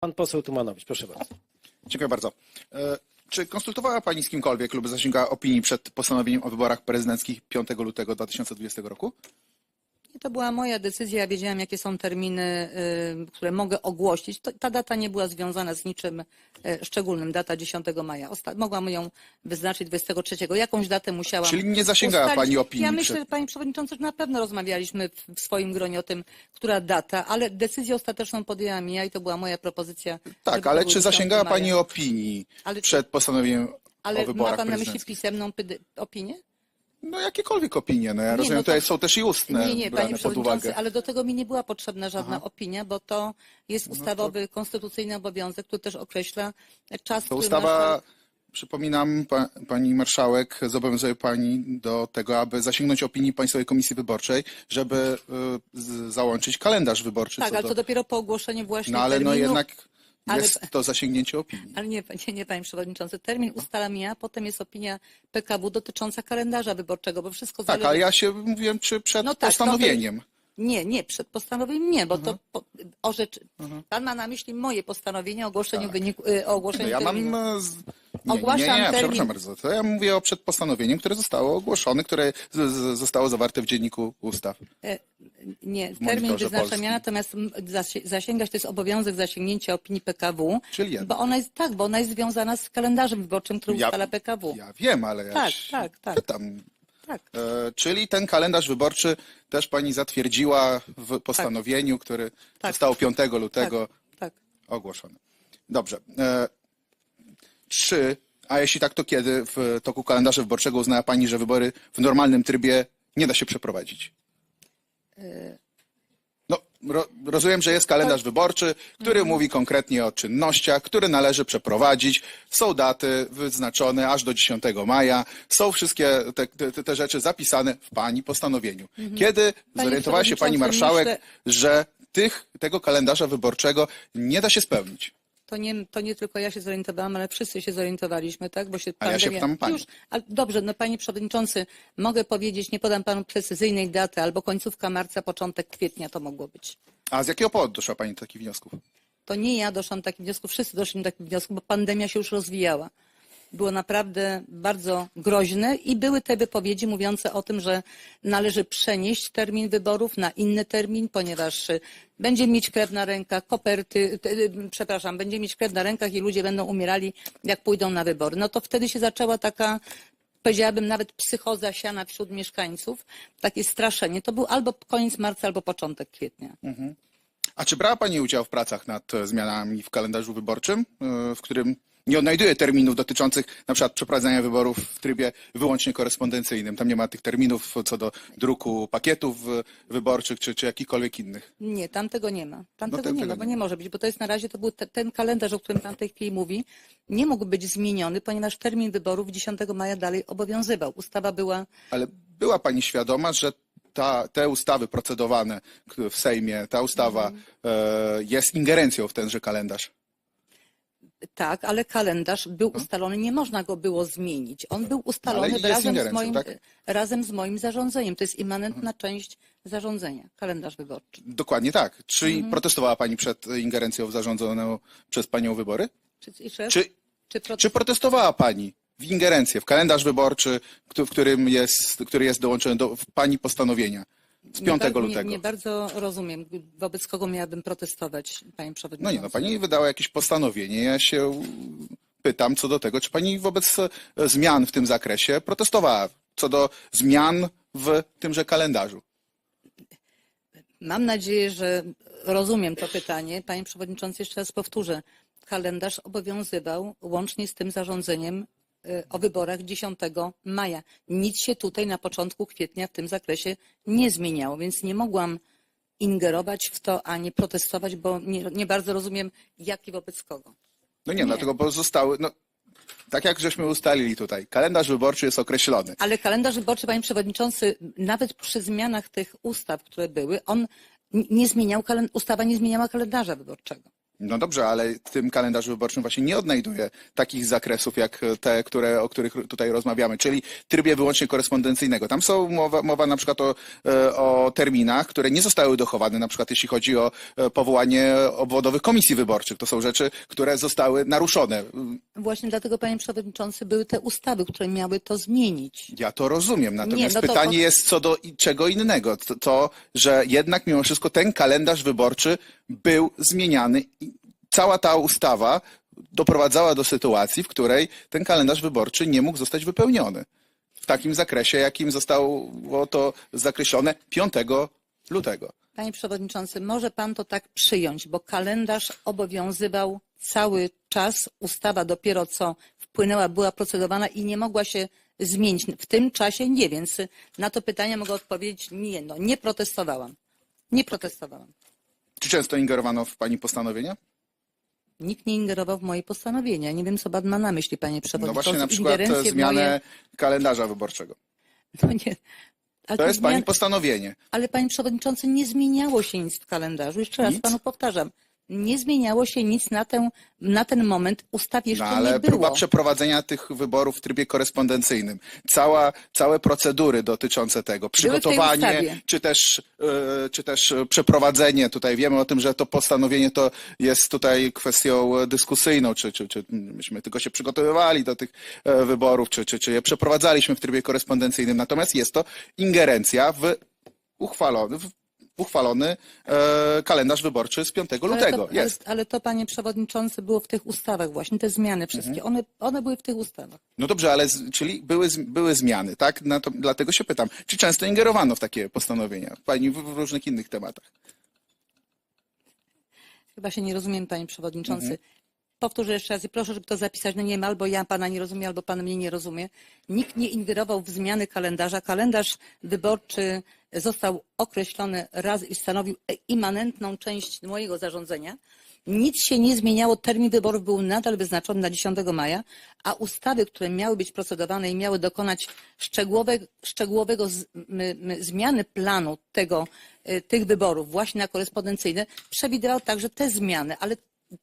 Pan poseł Tumanowicz, proszę bardzo. Dziękuję bardzo. E, Czy konsultowała Pani z kimkolwiek lub zasięgała opinii przed postanowieniem o wyborach prezydenckich 5 lutego 2020 roku? To była moja decyzja. Ja wiedziałam, jakie są terminy, y, które mogę ogłosić. Ta data nie była związana z niczym y, szczególnym. Data 10 maja. Osta mogłam ją wyznaczyć 23. Jakąś datę musiałam. Czyli nie zasięgała ustalić. pani opinii Ja myślę, przed- Panie Przewodniczący, że na pewno rozmawialiśmy w, swoim gronie o tym, która data, ale decyzję ostateczną podjęłam ja i to była moja propozycja. Tak, ale czy 10 zasięgała maja. Pani opinii Ale- przed postanowieniem Ale ma Pan na myśli pisemną opinię? No jakiekolwiek opinie, no ja Nie, rozumiem, no to- tutaj są też i ustne Nie, nie, brane panie pod przewodniczący, uwagę. ale do tego mi nie była potrzebna żadna opinia, bo to jest ustawowy, konstytucyjny obowiązek, który też określa czas, To ustawa, marszałek- przypominam, pa, Pani Marszałek zobowiązuje Pani do tego, aby zasięgnąć opinii Państwowej Komisji Wyborczej, żeby y, z, załączyć kalendarz wyborczy. Tak, ale do... to dopiero po ogłoszeniu właśnie No ale terminu. no jednak Ale- jest to zasięgnięcie opinii. Ale nie, nie, nie, panie przewodniczący. Termin ustalam ja, potem jest opinia PKW dotycząca kalendarza wyborczego, bo wszystko Tak, zależy... ale ja się mówiłem, czy przed No tak, postanowieniem. Nie, nie, przed postanowieniem nie, bo Mhm. to po, orzecz... Pan ma na myśli moje postanowienie o ogłoszeniu wyniku, y, o ogłoszeniu No ja mam. terminu. e, Z... Nie, Ogłaszam nie, nie, nie, termin. przepraszam bardzo. To ja mówię o przed postanowieniem, które zostało ogłoszone, które z, z, zostało zawarte w dzienniku ustaw. E, Nie, termin ja, natomiast zasięgać to jest obowiązek zasięgnięcia opinii PKW. Czyli jednak. Bo ona jest, tak, bo ona jest związana z kalendarzem wyborczym, który Ja- ustala PKW. Ja wiem, ale ja Tak, tak, tak. pytam. Tak. E, czyli ten kalendarz wyborczy też pani zatwierdziła w postanowieniu, który Tak. zostało 5 lutego Tak. ogłoszone. Dobrze. E, czy, a jeśli tak, to kiedy w toku kalendarza wyborczego uznała pani, że wybory w normalnym trybie nie da się przeprowadzić? No, ro, rozumiem, że jest kalendarz wyborczy, który mówi konkretnie o czynnościach, które należy przeprowadzić. Są daty wyznaczone aż do 10 maja. Są wszystkie te, te, te rzeczy zapisane w pani postanowieniu. Kiedy zorientowała się pani marszałek, myślę- że tych, tego kalendarza wyborczego nie da się spełnić? To nie, to nie tylko ja się zorientowałam, ale wszyscy się zorientowaliśmy, tak? Bo się A ja się pandemia- pytam pani. Już, ale dobrze, no panie przewodniczący, mogę powiedzieć, nie podam panu precyzyjnej daty, albo końcówka marca, początek kwietnia to mogło być. A z jakiego powodu doszła pani do takich wniosków? To nie ja doszłam do takich wniosków, wszyscy doszli do takich wniosków, bo pandemia się już rozwijała. Było naprawdę bardzo groźne i były te wypowiedzi mówiące o tym, że należy przenieść termin wyborów na inny termin, ponieważ y, będzie mieć krew na rękach, koperty, te, y, przepraszam, będzie mieć krew na rękach i ludzie będą umierali, jak pójdą na wybory. No to wtedy się zaczęła taka powiedziałabym nawet psychoza siana wśród mieszkańców, takie straszenie. To był albo koniec marca, albo początek kwietnia. A czy brała Pani udział w pracach nad zmianami w kalendarzu wyborczym, w którym nie odnajduje terminów dotyczących na przykład przeprowadzania wyborów w trybie wyłącznie korespondencyjnym? Tam nie ma tych terminów co do druku pakietów e, wyborczych czy, czy jakichkolwiek innych. Nie, tam tego nie ma. Tam No tego te- nie ma, bo nie może być, bo to jest na razie, to był te, ten kalendarz, o którym pan w tej chwili mówi, nie mógł być zmieniony, ponieważ termin wyborów 10 maja dalej obowiązywał. Ustawa była, Ale była Pani świadoma, że ta, te ustawy procedowane w Sejmie, ta ustawa e, jest ingerencją w tenże kalendarz? Tak, ale kalendarz był ustalony, nie można go było zmienić. On był ustalony razem, z moim, tak? Mhm. razem z moim zarządzeniem. To jest immanentna część zarządzenia, kalendarz wyborczy. Dokładnie tak. Czy Mhm. protestowała Pani przed ingerencją w zarządzoną przez Panią wybory? Czy? Czy czy pro... Czy protestowała Pani w ingerencję, w kalendarz wyborczy, w którym jest, który jest dołączony do Pani postanowienia z 5 nie, lutego? Nie, nie bardzo rozumiem, wobec kogo miałabym protestować, panie No przewodniczący. nie, no Pani wydała jakieś postanowienie. Ja się pytam co do tego, czy Pani wobec e, zmian w tym zakresie protestowała, co do zmian w tymże kalendarzu. Mam nadzieję, że rozumiem to pytanie. Panie Przewodniczący, jeszcze raz powtórzę. Kalendarz obowiązywał łącznie z tym zarządzeniem o wyborach 10 maja. Nic się tutaj na początku kwietnia w tym zakresie nie zmieniało, więc nie mogłam ingerować w to, ani protestować, bo nie, nie bardzo rozumiem, jak i wobec kogo. No nie, Nie. dlatego pozostały, no tak jak żeśmy ustalili tutaj, kalendarz wyborczy jest określony. Ale kalendarz wyborczy, panie przewodniczący, nawet przy zmianach tych ustaw, które były, on nie zmieniał, ustawa nie zmieniała kalendarza wyborczego. No dobrze, ale w tym kalendarzu wyborczym właśnie nie odnajduje takich zakresów jak te, które, o których tutaj rozmawiamy, czyli trybie wyłącznie korespondencyjnego. Tam są mowa, mowa na przykład o, e, o terminach, które nie zostały dochowane, na przykład jeśli chodzi o e, powołanie obwodowych komisji wyborczych. To są rzeczy, które zostały naruszone. Właśnie dlatego, panie przewodniczący, były te ustawy, które miały to zmienić. Ja to rozumiem, natomiast no to- pytanie jest co do i- czego innego. To, to, że jednak mimo wszystko ten kalendarz wyborczy był zmieniany i cała ta ustawa doprowadzała do sytuacji, w której ten kalendarz wyborczy nie mógł zostać wypełniony w takim zakresie, jakim zostało to zakreślone 5 lutego. Panie przewodniczący, może pan to tak przyjąć, bo kalendarz obowiązywał cały czas. Ustawa dopiero co wpłynęła, była procedowana i nie mogła się zmienić. W tym czasie nie, więc na to pytanie mogę odpowiedzieć nie, no nie protestowałam. Nie protestowałam. Czy często ingerowano w pani postanowienia? Nikt nie ingerował w moje postanowienia. Nie wiem, co pan ma na myśli, panie No przewodniczący. właśnie na przykład Ingerencje e, zmianę moje... kalendarza wyborczego. No nie. Ale To jest zmian- pani postanowienie. Ale panie przewodniczący, nie zmieniało się nic w kalendarzu. Jeszcze raz Nic? panu powtarzam. Nie zmieniało się nic na, tę, na ten moment. Ustaw jeszcze No, ale nie było. próba przeprowadzenia tych wyborów w trybie korespondencyjnym, cała, całe procedury dotyczące tego, przygotowanie, czy też, e, czy też przeprowadzenie, tutaj wiemy o tym, że to postanowienie to jest tutaj kwestią dyskusyjną, czy, czy, czy myśmy tylko się przygotowywali do tych e, wyborów, czy, czy, czy je przeprowadzaliśmy w trybie korespondencyjnym, natomiast jest to ingerencja w uchwalony, w uchwalony e, kalendarz wyborczy z 5 lutego. Ale to, jest. Ale, ale to, panie przewodniczący, było w tych ustawach właśnie, te zmiany wszystkie. Mhm. One, one były w tych ustawach. No dobrze, ale z, czyli były, były zmiany, tak? To, dlatego się pytam, czy często ingerowano w takie postanowienia? Pani w, w różnych innych tematach. Chyba się nie rozumiem, panie przewodniczący. Mhm. Powtórzę jeszcze raz i proszę, żeby to zapisać. No nie wiem, albo ja pana nie rozumiem, albo pan mnie nie rozumie. Nikt nie ingerował w zmiany kalendarza. Kalendarz wyborczy został określony raz i stanowił immanentną część mojego zarządzenia. Nic się nie zmieniało, termin wyborów był nadal wyznaczony na 10 maja, a ustawy, które miały być procedowane i miały dokonać szczegółowe, szczegółowego z, zmiany planu tego, y, tych wyborów właśnie na korespondencyjne, przewidywał także te zmiany, ale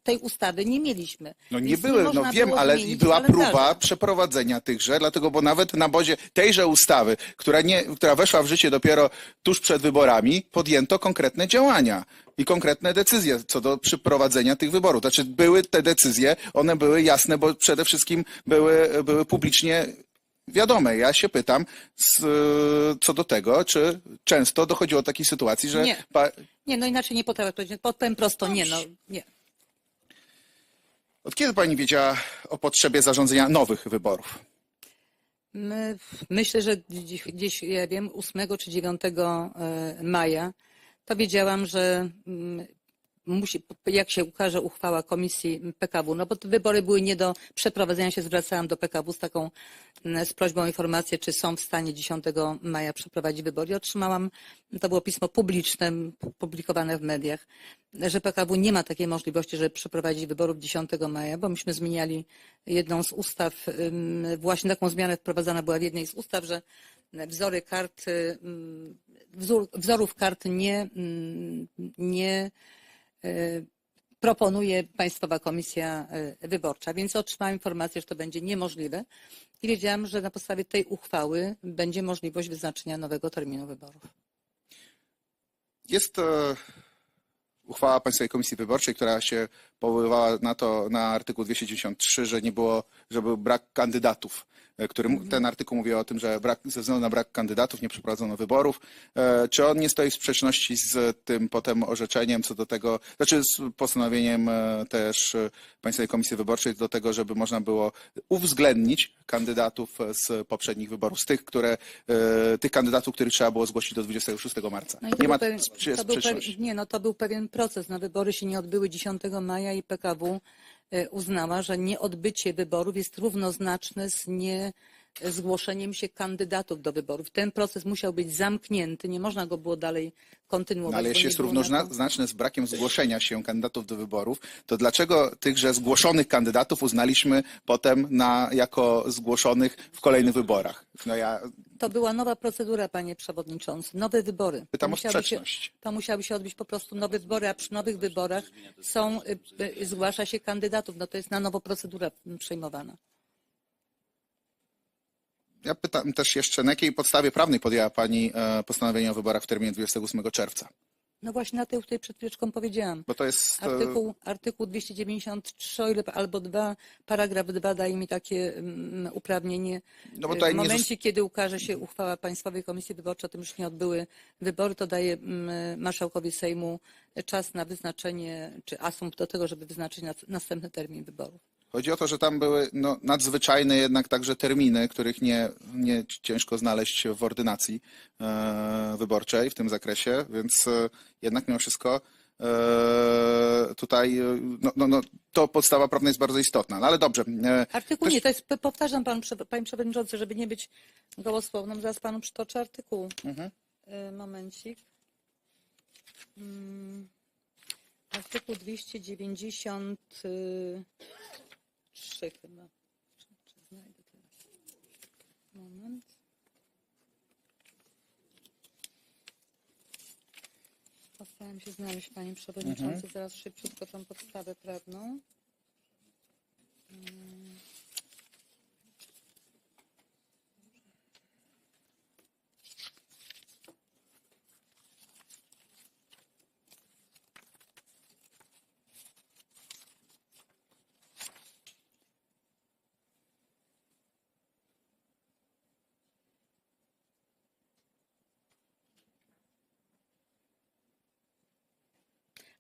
tej ustawy nie mieliśmy. No nie Więc były, można no wiem, ale była kalendarza. próba przeprowadzenia tychże, dlatego, bo nawet na bozie tejże ustawy, która, nie, która weszła w życie dopiero tuż przed wyborami, podjęto konkretne działania i konkretne decyzje co do przeprowadzenia tych wyborów. Znaczy były te decyzje, one były jasne, bo przede wszystkim były, były publicznie wiadome. Ja się pytam z, co do tego, czy często dochodziło do takiej sytuacji, że Nie. pa, Nie, no inaczej nie potrafię powiedzieć. Powiem prosto, nie, no nie. Od kiedy pani wiedziała o potrzebie zarządzenia nowych wyborów? My, myślę, że gdzieś, gdzieś, ja wiem, 8 czy 9 e, maja to wiedziałam, że mm, musi, jak się ukaże uchwała komisji PKW, no bo wybory były nie do przeprowadzenia się, zwracałam do PKW z taką, mm, z prośbą o informację, czy są w stanie 10 maja przeprowadzić wybory. Otrzymałam, to było pismo publiczne, pu- publikowane w mediach, że PKW nie ma takiej możliwości, żeby przeprowadzić wyborów 10 maja, bo myśmy zmieniali jedną z ustaw, właśnie taką zmianę wprowadzana była w jednej z ustaw, że wzory kart, wzorów kart nie, nie proponuje Państwowa Komisja y, Wyborcza, więc otrzymałam informację, że to będzie niemożliwe i wiedziałam, że na podstawie tej uchwały będzie możliwość wyznaczenia nowego terminu wyborów. Jest e, uchwała Państwowej Komisji Wyborczej, która się powoływała na to, na artykuł 293, że nie było, że był brak kandydatów, który, mu- ten artykuł mówi o tym, że brak, ze względu na brak kandydatów nie przeprowadzono wyborów. E, Czy on nie stoi w sprzeczności z tym potem orzeczeniem co do tego, znaczy z postanowieniem e, też e, Państwowej Komisji Wyborczej do tego, żeby można było uwzględnić kandydatów z poprzednich wyborów, z tych, które, e, tych kandydatów, których trzeba było zgłosić do 26 marca. No nie był ma pewien, był sprzeczności. pewien, nie, no to był pewien proces. No, wybory się nie odbyły 10 maja i PKW e, uznała, że nieodbycie wyborów jest równoznaczne z nie zgłoszeniem się kandydatów do wyborów. Ten proces musiał być zamknięty, nie można go było dalej kontynuować. No, ale jeśli jest równoznaczne z brakiem zgłoszenia się kandydatów do wyborów, to dlaczego tychże zgłoszonych kandydatów uznaliśmy potem na, jako zgłoszonych w kolejnych wyborach? No ja To była nowa procedura, panie przewodniczący, nowe wybory. Pytam To o musiały się, sprzeczność. to musiały się odbyć po prostu nowe wybory, a przy nowych wyborach są, y, y, zgłasza się kandydatów. No to jest na nowo procedura przyjmowana. Ja pytam też jeszcze, na jakiej podstawie prawnej podjęła Pani e, postanowienie o wyborach w terminie 28 czerwca? No właśnie na tej, której przed chwileczką powiedziałam. Bo to jest... e, Artykuł, artykuł 293 o ile- albo 2, paragraf 2 daje mi takie mm, uprawnienie. No bo tutaj w nie momencie, kiedy ukaże się uchwała Państwowej Komisji Wyborczej o tym, się nie odbyły wybory, to daje mm, marszałkowi Sejmu czas na wyznaczenie, czy asumpt do tego, żeby wyznaczyć nas- następny termin wyborów. Chodzi o to, że tam były no, nadzwyczajne jednak także terminy, których nie, nie ciężko znaleźć w ordynacji e, wyborczej w tym zakresie, więc e, jednak mimo wszystko e, tutaj no, no, no, to podstawa prawna jest bardzo istotna. No ale dobrze. Artykuł Ktoś... nie, to jest, powtarzam pan, panie przewodniczący, żeby nie być gołosłownym, zaraz panu przytoczę artykuł. Mhm. Momencik. Mm, artykuł 290 trzy chyba. Czy, znajdę teraz? Moment. Postaram się znaleźć, Panie Przewodniczący, mhm. zaraz szybciutko tą podstawę prawną.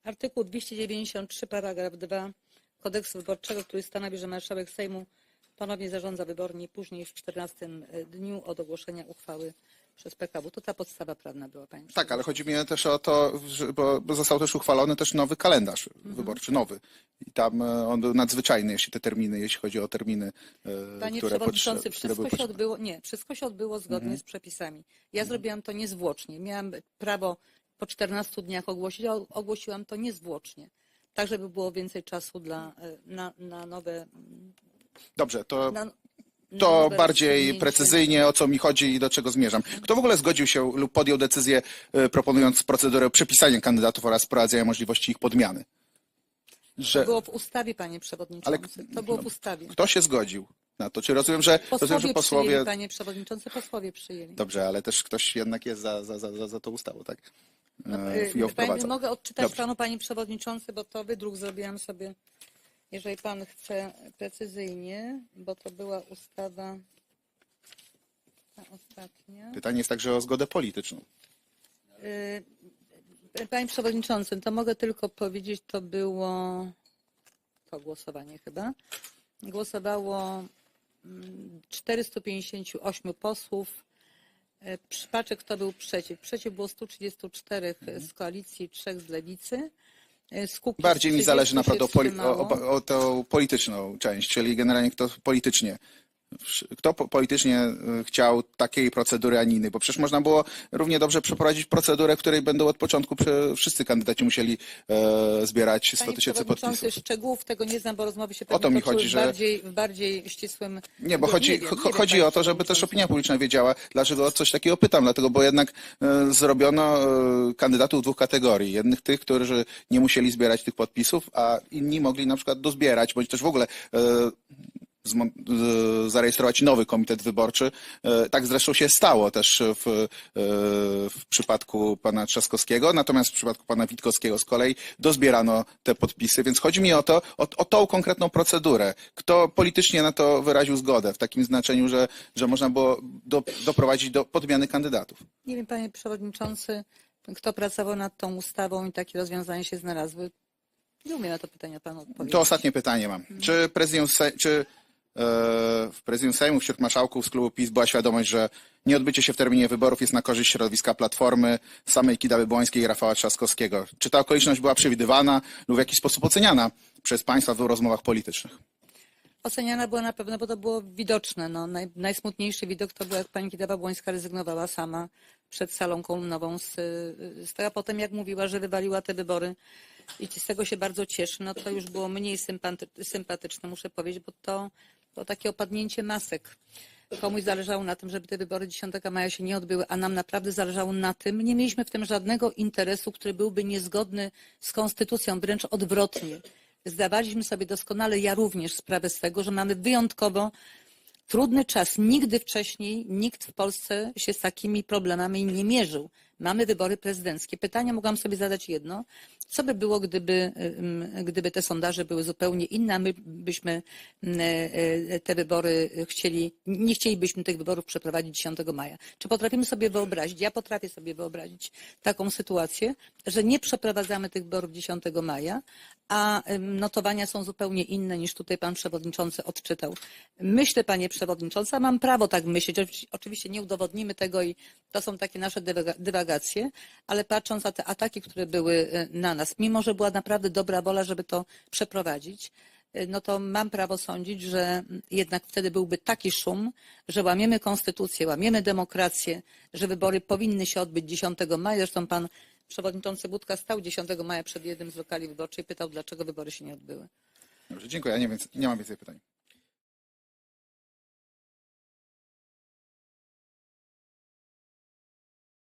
Artykuł 293, paragraf 2 kodeksu wyborczego, który stanowi, że marszałek Sejmu ponownie zarządza wybory nie później w 14 dniu od ogłoszenia uchwały przez PKW. To ta podstawa prawna była, Pani Tak, ale chodzi mi też o to, bo, został też uchwalony też nowy kalendarz Mhm. wyborczy, nowy. I tam e, on był nadzwyczajny, jeśli te terminy, jeśli chodzi o terminy, e, Panie które, Przewodniczący, które wszystko były się odbyło, nie, wszystko się odbyło zgodnie z przepisami. Ja zrobiłam to niezwłocznie. Miałam prawo po 14 dniach ogłosić, a ogłosiłam to niezwłocznie. Tak, żeby było więcej czasu dla, e, na, na nowe... Dobrze, to Na, to bardziej precyzyjnie, o co mi chodzi i do czego zmierzam. Kto w ogóle zgodził się lub podjął decyzję, e, proponując procedurę przepisania kandydatów oraz wprowadzenia możliwości ich podmiany? To Że było w ustawie, panie przewodniczący. To było w ustawie. kto się zgodził na to? Czy rozumiem, że Posłowie, rozumiem, że posłowie... przyjęli, panie przewodniczący, posłowie przyjęli. Dobrze, ale też ktoś jednak jest za, za, za, za, za tą ustawą, tak? E, I ją Y, wprowadza. mogę odczytać Dobrze. panu, panie przewodniczący, bo to wydruk zrobiłam sobie, jeżeli pan chce precyzyjnie, bo to była ustawa ta ostatnia. Pytanie jest także o zgodę polityczną. Y, Panie przewodniczący, to mogę tylko powiedzieć, to było to głosowanie chyba. Głosowało mm, 458 posłów. E, Przypaczek kto był przeciw? Przeciw było 134 z koalicji, 3 z lewicy. E, Bardziej mi 30 zależy naprawdę o, poli- o, o, o tą polityczną część, czyli generalnie kto politycznie. Kto po- politycznie y, chciał takiej procedury, a nie innej? Bo przecież można było równie dobrze przeprowadzić procedurę, w której będą od początku wszyscy kandydaci musieli e, zbierać 100 Panie tysięcy podpisów. szczegółów tego nie znam, bo rozmowy się O to mi chodzi, że- bardziej, w bardziej ścisłym... Nie, bo nie chodzi, wiem, nie wiem, chodzi panie o to, żeby też opinia publiczna wiedziała, dlaczego o coś takiego pytam. Dlatego, bo jednak e, zrobiono e, kandydatów dwóch kategorii. Jednych tych, którzy nie musieli zbierać tych podpisów, a inni mogli na przykład dozbierać, bądź też w ogóle zarejestrować nowy komitet wyborczy. E, Tak zresztą się stało też w, e, w przypadku pana Trzaskowskiego, natomiast w przypadku pana Witkowskiego z kolei dozbierano te podpisy, więc chodzi mi o to, o, o tą konkretną procedurę. Kto politycznie na to wyraził zgodę, w takim znaczeniu, że, że można było do, doprowadzić do podmiany kandydatów. Nie wiem, panie przewodniczący, kto pracował nad tą ustawą i takie rozwiązania się znalazły. Nie umiem na to pytanie panu odpowiedzieć. To ostatnie pytanie mam. Czy prezydium, czy w prezydium Sejmu wśród marszałków z klubu PiS była świadomość, że nieodbycie się w terminie wyborów jest na korzyść środowiska Platformy, samej Kidawy Błońskiej i Rafała Trzaskowskiego? Czy ta okoliczność była przewidywana lub w jakiś sposób oceniana przez państwa w rozmowach politycznych? Oceniana była na pewno, bo to było widoczne. No, naj, najsmutniejszy widok to był, jak pani Kidawa-Błońska rezygnowała sama przed salą kolumnową z, z tego, a potem jak mówiła, że wywaliła te wybory i z tego się bardzo cieszy, no to już było mniej sympaty, sympatyczne, muszę powiedzieć, bo to, to takie opadnięcie masek. Komuś zależało na tym, żeby te wybory 10 maja się nie odbyły, a nam naprawdę zależało na tym. Nie mieliśmy w tym żadnego interesu, który byłby niezgodny z konstytucją, wręcz odwrotnie. Zdawaliśmy sobie doskonale, ja również, sprawę z tego, że mamy wyjątkowo trudny czas. Nigdy wcześniej nikt w Polsce się z takimi problemami nie mierzył. Mamy wybory prezydenckie. Pytania mogłam sobie zadać jedno. Co by było, gdyby, gdyby te sondaże były zupełnie inne, a my byśmy mm, e, te wybory chcieli, nie chcielibyśmy tych wyborów przeprowadzić 10 maja. Czy potrafimy sobie wyobrazić, ja potrafię sobie wyobrazić taką sytuację, że nie przeprowadzamy tych wyborów 10 maja, a notowania są zupełnie inne niż tutaj pan przewodniczący odczytał. Myślę, panie przewodniczący, a mam prawo tak myśleć. Oczywiście- nie udowodnimy tego i to są takie nasze dywaga- dywagacje, ale patrząc na te ataki, które były y, na nas, mimo że była naprawdę dobra wola, żeby to przeprowadzić, y, no to mam prawo sądzić, że jednak wtedy byłby taki szum, że łamiemy konstytucję, łamiemy demokrację, że wybory powinny się odbyć 10 maja. Zresztą pan przewodniczący Budka stał 10 maja przed jednym z lokali wyborczych i pytał, dlaczego wybory się nie odbyły. Dobrze, dziękuję. Ja nie, nie mam więcej pytań.